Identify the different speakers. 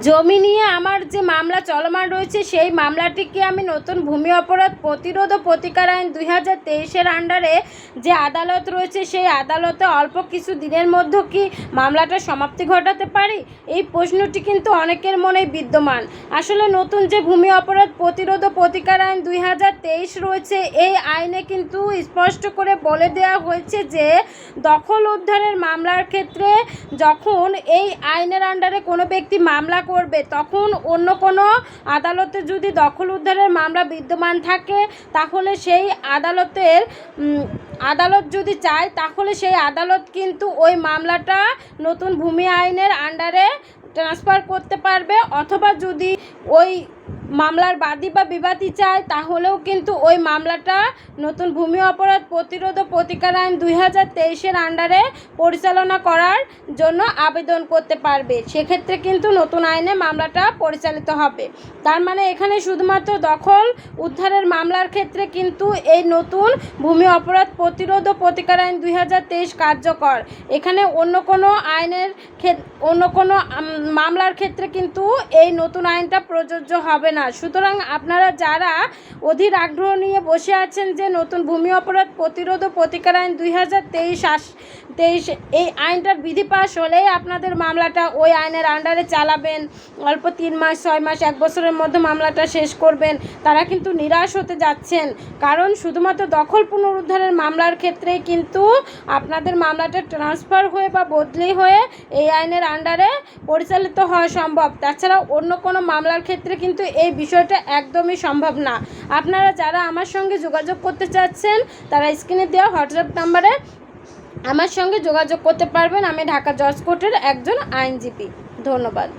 Speaker 1: জমি নিয়ে আমার যে মামলা চলমান রয়েছে, সেই মামলাটিকে আমি নতুন ভূমি অপরাধ প্রতিরোধ ও প্রতিকার আইন দুই হাজার তেইশের আন্ডারে যে আদালত রয়েছে, সেই আদালতে অল্প কিছু দিনের মধ্যে কি মামলাটা সমাপ্তি ঘটাতে পারি? এই প্রশ্নটি কিন্তু অনেকের মনেই বিদ্যমান। আসলে নতুন যে ভূমি অপরাধ প্রতিরোধ ও প্রতিকার আইন দুই হাজার তেইশ রয়েছে, এই আইনে কিন্তু স্পষ্ট করে বলে দেওয়া হয়েছে যে, দখল উদ্ধারের মামলার ক্ষেত্রে যখন এই আইনের আন্ডারে কোনো ব্যক্তি মামলা করবে, তখন অন্য কোনো আদালতে যদি দখল উদ্ধারের মামলা বিদ্যমান থাকে, তাহলে সেই আদালতের আদালত যদি চায়, তাহলে সেই আদালত কিন্তু ওই মামলাটা নতুন ভূমি আইনের আন্ডারে ট্রান্সফার করতে পারবে, অথবা যদি ওই মামলার বাদী বা বিবাদী চায়, তাহলেও কিন্তু ওই মামলাটা নতুন ভূমি অপরাধ প্রতিরোধ ও প্রতিকার আইন দুই হাজার তেইশের আন্ডারে পরিচালনা করার জন্য আবেদন করতে পারবে। সেক্ষেত্রে কিন্তু নতুন আইনে মামলাটা পরিচালিত হবে। তার মানে এখানে শুধুমাত্র দখল উদ্ধারের মামলার ক্ষেত্রে কিন্তু এই নতুন ভূমি অপরাধ প্রতিরোধ ও প্রতিকার আইন দুই হাজার তেইশ কার্যকর। এখানে অন্য কোনো আইনের অন্য কোনো মামলার ক্ষেত্রে কিন্তু এই নতুন আইনটা প্রযোজ্য হবে না। সুতরাং আপনারা যারা অধীর আগ্রহ নিয়ে বসে আছেন যে নতুন ভূমি অপরাধ প্রতিরোধ ও প্রতিকার আইন দুই হাজার তেইশ এই আইনটার বিধি পাশ হলেই আপনাদের মামলাটা ওই আইনের আন্ডারে চালাবেন। অল্প তিন মাস, ছয় মাস, এক বছরের মধ্যে মামলাটা শেষ করবেন। তারা কিন্তু নিরাশ হতে যাচ্ছেন। কারণ শুধুমাত্র দখল পুনরুদ্ধারের মামলার ক্ষেত্রেই কিন্তু আপনাদের মামলাটা ট্রান্সফার হয়ে বা বদলি হয়ে এই আইনের আন্ডারে পরিচালিত হওয়া সম্ভব। তাছাড়া অন্য কোনো মামলার ক্ষেত্রে কিন্তু এই বিষয়টা একদমই সম্ভব না। আপনারা যারা আমার সঙ্গে যোগাযোগ করতে চাচ্ছেন, তারা স্ক্রিনে দেওয়া হোয়াটসঅ্যাপ নাম্বারে আমার সঙ্গে যোগাযোগ করতে পারবেন। আমি ঢাকা জজ কোর্টের একজন আইনজীবী। ধন্যবাদ।